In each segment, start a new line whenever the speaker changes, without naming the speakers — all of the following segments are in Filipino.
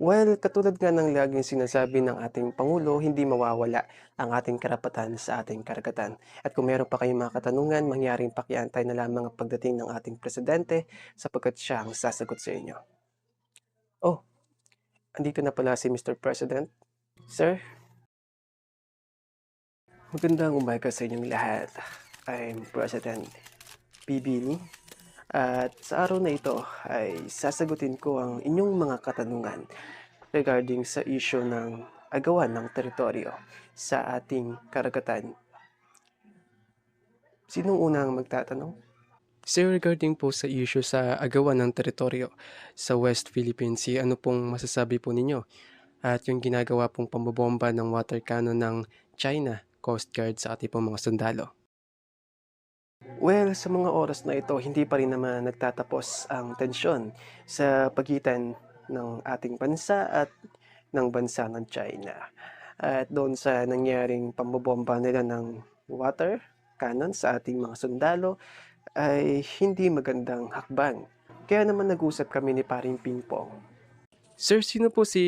Well, katulad nga ng laging sinasabi ng ating Pangulo, hindi mawawala ang ating karapatan sa ating karagatan. At kung meron pa kayong mga katanungan, mangyaring pakiantay na lamang ang pagdating ng ating presidente sapagkat siya ang sasagot sa inyo. Oh, andito na pala si Mr. President. Sir, magandang umaga sa inyong lahat. I'm President Bibili. At sa araw na ito ay sasagutin ko ang inyong mga katanungan regarding sa issue ng agawan ng teritoryo sa ating karagatan. Sinong unang magtatanong? Sir, regarding po sa issue sa agawan ng teritoryo sa West Philippine Sea, ano pong masasabi po ninyo? At yung ginagawa pong pambobomba ng water cannon ng China Coast Guard sa ating mga sundalo. Well, sa mga oras na ito, hindi pa rin naman nagtatapos ang tensyon sa pagitan ng ating bansa at ng bansa ng China. At doon sa nangyaring pambobomba nila ng water cannon sa ating mga sundalo ay hindi magandang hakbang. Kaya naman nag-usap kami ni Paring Pingpong. Sir, sino po si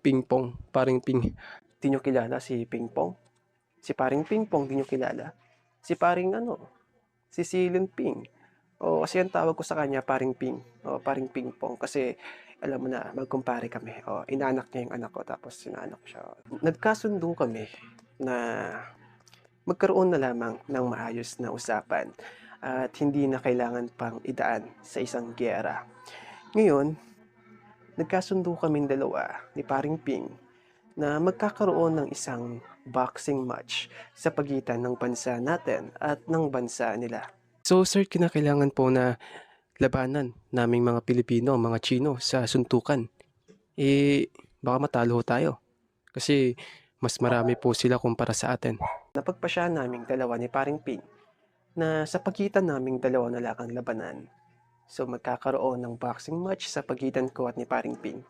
Pingpong? Paring Ping. Di nyo kilala si Pingpong? Si Paring Pingpong, di nyo kilala? Si Paring ano? Si Silent Ping. O kasi ang tawag ko sa kanya, Paring Ping. O Paring Pingpong. Kasi alam mo na, magkumpare kami. O inanak niya yung anak ko, tapos sinaanak siya. Nagkasundo kami na magkaroon na lamang ng maayos na usapan at hindi na kailangan pang idaan sa isang giyera. Ngayon, nagkasundo kaming dalawa ni Paring Ping na magkakaroon ng isang boxing match sa pagitan ng bansa natin at ng bansa nila. So sir, kinakailangan po na labanan naming mga Pilipino, mga Chino sa suntukan. Eh, baka matalo tayo. Kasi mas marami po sila kumpara sa atin. Napagpasya naming dalawa ni Paring Ping na sa pagitan naming dalawa na lang ang labanan. So magkakaroon ng boxing match sa pagitan ko at ni Paring Ping.